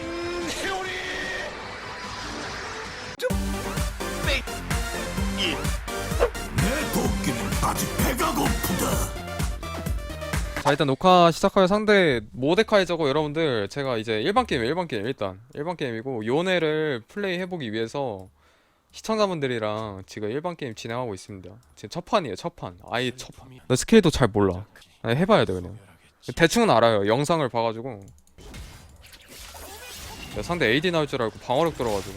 회오리 내 도끼는 아직 배가 고프다. 자 일단 녹화 시작할 상대 모데카이저고 여러분들 제가 이제 일반 게임 일반 게임 일단. 일반 게임이고 요네를 플레이 해보기 위해서 시청자분들이랑 지금 일반 게임 진행하고 있습니다. 지금 첫 판이에요 첫판. 아예 첫판. 나 스킬도 잘 몰라. 아니, 해봐야 돼 그냥. 대충은 알아요. 영상을 봐가지고 야, 상대 AD 나올 줄 알고 방어력 들어가지고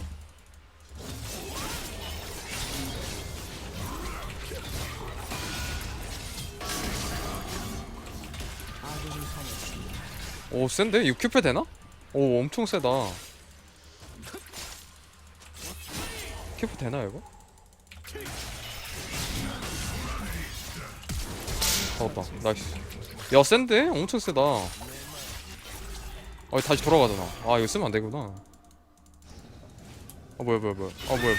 오 센데? 6큐페 되나? 오 엄청 세다 큐페 되나 이거? 잡았다 나이스 야 센데? 엄청 세다 아 다시 돌아가잖아. 아 이거 쓰면 안 되구나. 아 뭐야 뭐야 뭐야. 아 뭐야 뭐야.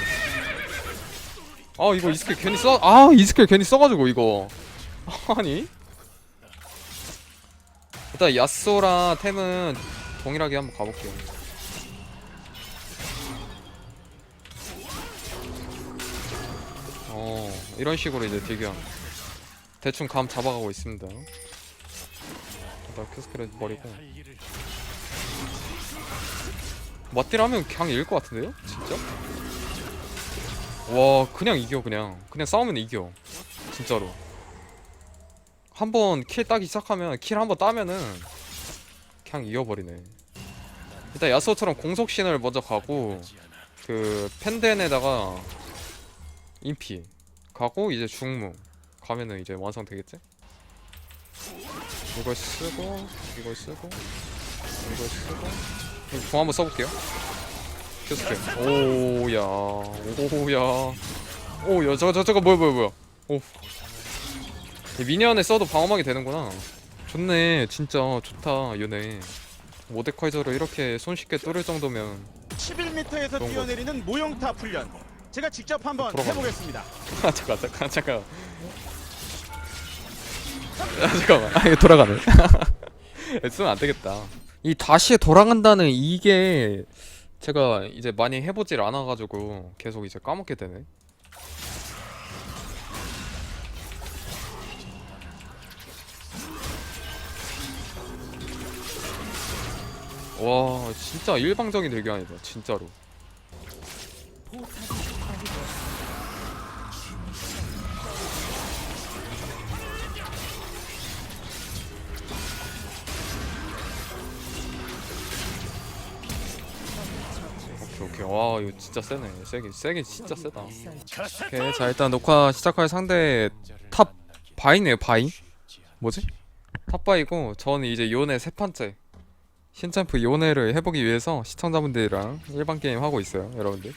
아 이거 이 스킬 괜히 써 아 이 스킬 괜히 써가지고 이거. 아니? 일단 야쏘랑 템은 동일하게 한번 가볼게요. 어 이런 식으로 이제 딜교환. 대충 감 잡아가고 있습니다. 일단 큐스크레 버리고 맞딜하면 그냥 이길 것 같은데요? 진짜? 와 그냥 이겨 그냥 그냥 싸우면 이겨 진짜로 한 번 킬 따기 시작하면 킬 한 번 따면은 그냥 이어버리네 일단 야스오처럼 공속신을 먼저 가고 그 펜덴에다가 인피 가고 이제 중무 가면은 이제 완성되겠지? 이걸 쓰고 이걸 쓰고 이걸 쓰고 공 한번 써볼게요. 큐스킬 오야 오야. 오야 저거 저거 저거 뭐야 뭐야 뭐야. 오. 이 미니언에 써도 방어막이 되는구나. 좋네 진짜. 좋다 요네 모데카이저를 이렇게 손쉽게 뚫을 정도면 11m에서 좋은 뛰어내리는 모형탑 훈련. 제가 직접 한번 들어가네. 해보겠습니다. 아 잠깐 잠깐 잠깐. 아 잠깐만. 아 이거 돌아가네. 쓰면 안 되겠다 이 다시 돌아간다는 이게 제가 이제 많이 해보질 않아가지고 계속 이제 까먹게 되네. 와 진짜 일방적인 대결이다 진짜로 와 이거 진짜 세네. 세게 세게 진짜 세다. 오케이 자 일단 녹화 시작할 상대 탑 바이네요 바이. 뭐지? 탑 바이고 저는 이제 요네 세 번째. 신챔프 요네를 해보기 위해서 시청자분들이랑 일반 게임 하고 있어요 여러분들.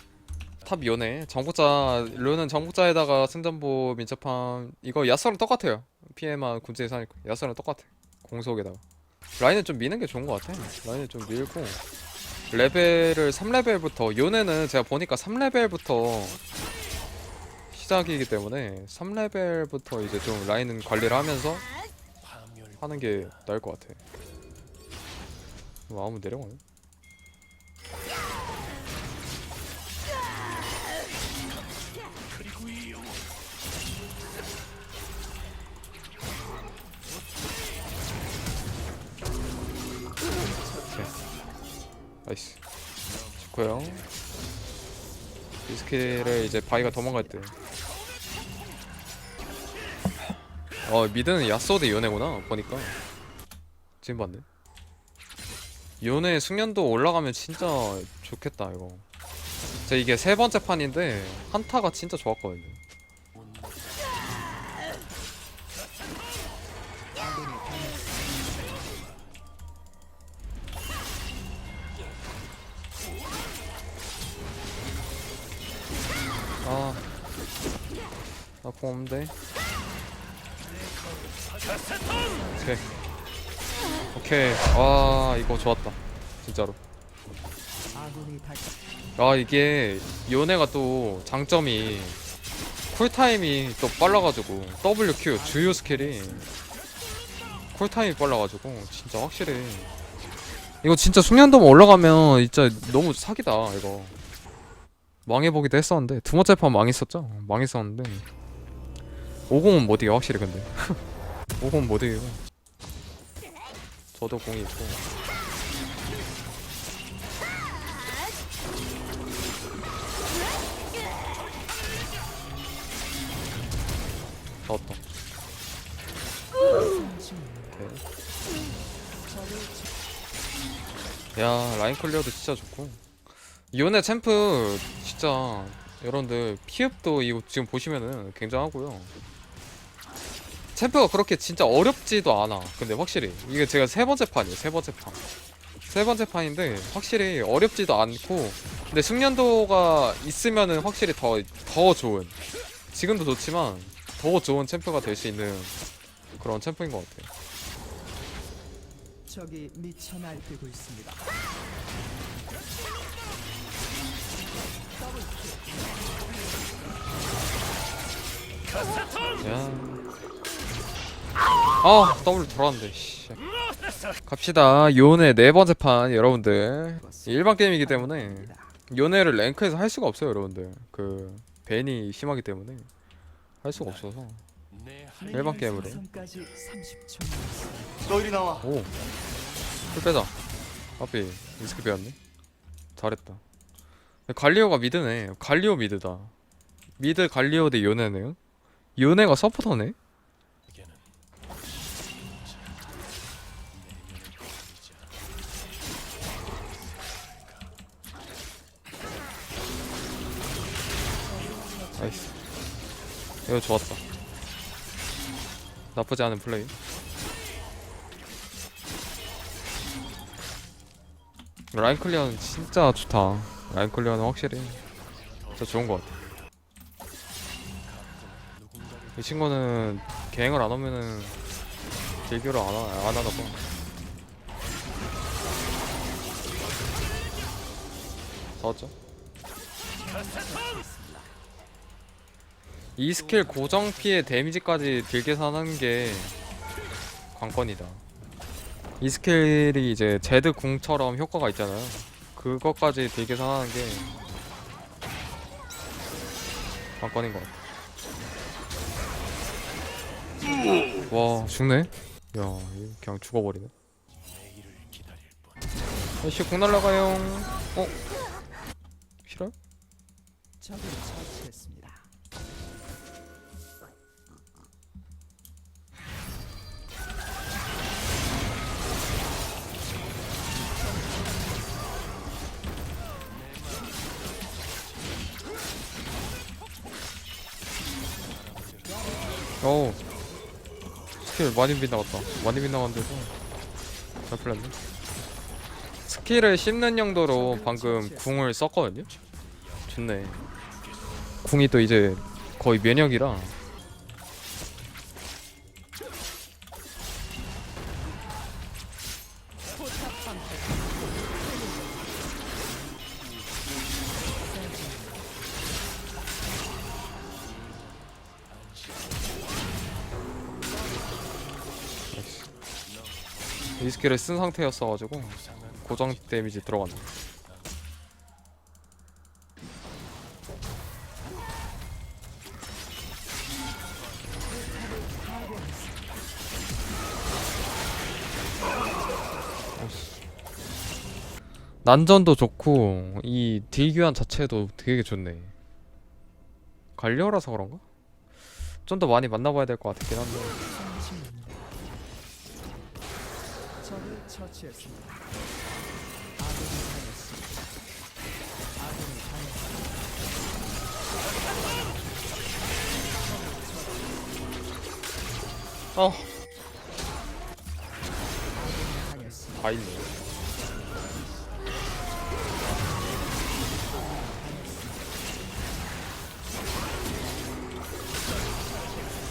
탑 요네. 정복자 르는 정복자에다가 승전보 민첩함 이거 야스랑 똑같아요. 피해만 군제 이상이고 야스랑 똑같아. 공속에다가. 라인은 좀 미는 게 좋은 것 같아. 라인을 좀 밀고 레벨을 3레벨부터 요네는 제가 보니까 3레벨부터 시작이기 때문에 3레벨부터 이제 좀 라인 관리를 하면서 하는 게 나을 것 같아. 뭐 아무 내려가네. 나이스. 좋고요. 이 스킬을 이제 바이가 도망갈 때. 어 미드는 야쏘 대 요네구나 보니까 지금 봤네 요네 숙련도 올라가면 진짜 좋겠다 이거 제 이게 세 번째 판인데 한타가 진짜 좋았거든요 나공 없는데. 오케이. 오케이. 아, 이거 좋았다. 진짜로. 아, 이게 요네가 또 장점이 쿨타임이 또 빨라가지고 WQ 주요 스킬이 쿨타임이 빨라가지고 진짜 확실히 이거 진짜 숙련도만 올라가면 진짜 너무 사기다 이거 망해보기도 했었는데 두 번째 판 망했었죠 망했었는데 50은 못 이겨 확실히 근데. 50은 못 이기고. 저도 공이 있고. 잡았다. 야 라인 클리어도 진짜 좋고. 이온의 챔프 진짜 여러분들 피읍도 이거 지금 보시면은 굉장하고요 챔프가 그렇게 진짜 어렵지도 않아 근데 확실히 이게 제가 세 번째 판이에요 세 번째 판 세 번째 판인데 확실히 어렵지도 않고 근데 숙련도가 있으면은 확실히 더 더 좋은 지금도 좋지만 더 좋은 챔프가 될 수 있는 그런 챔프인 것 같아요 적이 미쳐 날뛰고 있습니다. 야. 아, 더블 돌아왔는데. 씨. 갑시다. 요네 네 번째 판 여러분들. 일반 게임이기 때문에 요네를 랭크에서 할 수가 없어요, 여러분들. 그 벤이 심하기 때문에 할 수가 없어서. 일반 게임으로. 까지 30초 남았습니다. 너 이리 나와. 오. 풀 빼자. 앞에 리스크 배웠네. 잘했다. 갈리오가 미드네. 갈리오 미드다. 미드 갈리오 대 요네네요. 요네가 서포터네. 이거 좋았다. 나쁘지 않은 플레이. 라인 클리어는 진짜 좋다. 라인 클리어는 확실히 진짜 좋은 것 같아. 이 친구는 갱을 안 오면은 딜교를 안, 하, 안 하나 봐. 잡았죠? 이 스킬 고정 피해 데미지까지 딜 계산하는 게 관건이다. 이 스킬이 이제 제드 궁처럼 효과가 있잖아요. 그것까지 딜 계산하는 게 관건인 것 같아. 와 죽네. 야 그냥 죽어버리네. 아씨 공 날라가요. 어? 싫어? 적을 처치했습니다. 어 스킬 많이 빗나갔다. 많이 빗나갔는데도 잘 풀렸네. 스킬을 씹는 용도로 방금 궁을 썼거든요? 좋네. 궁이 또 이제 거의 면역이라 이 스킬을 쓴 상태였어가지고 고정 데미지 들어갔네. 난전도 좋고 이 딜교환 자체도 되게 좋네. 갈리오라서 그런가? 좀 더 많이 만나봐야 될 것 같긴 한데 적을 처치했습니다. 아군이 당했습니다. 아군이 당했습니다. 어 당했습니다. 다 있네.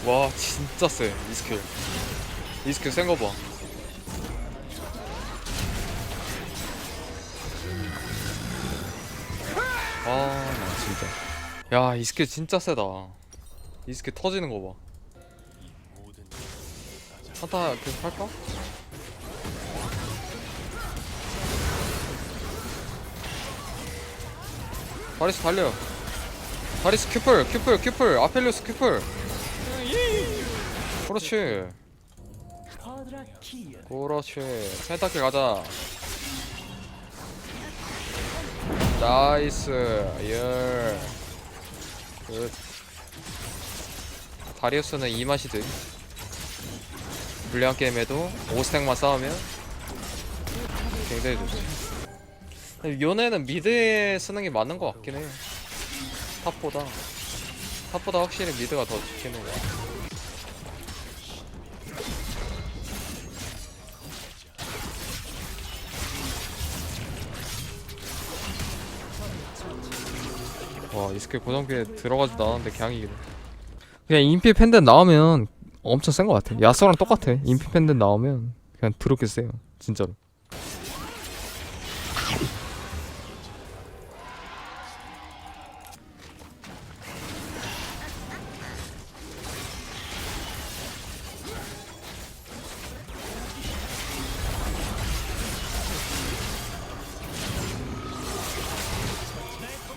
와 진짜 세이 스킬 이 스킬 센거 봐. 아나 진짜. 야 이 스킬 진짜 세다. 이 스킬 터지는 거봐. 하다 계속 할까? 바리스 달려 바리스 큐플 큐플 큐플. 아펠리우스 큐플. 그렇지. 그렇지. 세탁기 가자. 나이스. 예굿. 다리우스는 이 맛이지 불리한 게임에도 5스택만 싸우면 굉장히 좋지. 요네는 미드에 쓰는 게 맞는 것 같긴 해요 탑보다. 탑보다 확실히 미드가 더 좋긴 해요 와, 이 스킬 고정기에 들어가지도 않았는데 그냥이기네. 그냥 인피 팬들 나오면 엄청 센 것 같아. 야스랑 똑같아. 인피 팬들 나오면 그냥 드럽게 세요. 진짜로.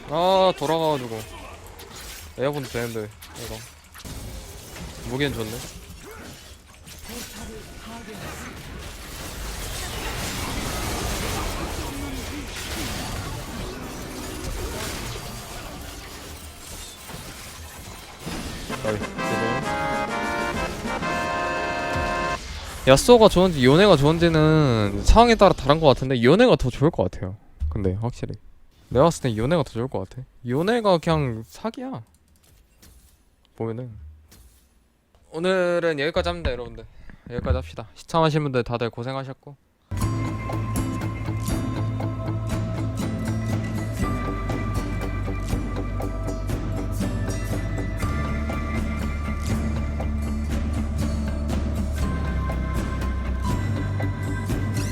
아 돌아가가지고. 에어본도 되는데 이거. 무기는 좋네. 야쏘가 좋은지 요네가 좋은지는 상황에 따라 다른 것 같은데 요네가 더 좋을 것 같아요. 근데 확실히 내가 봤을 땐 요네가 더 좋을 것 같아. 요네가 그냥 사기야. 보면은. 오늘은 여기까지 합니다, 여러분들. 여기까지 합시다. 시청하신 분들 다들 고생하셨고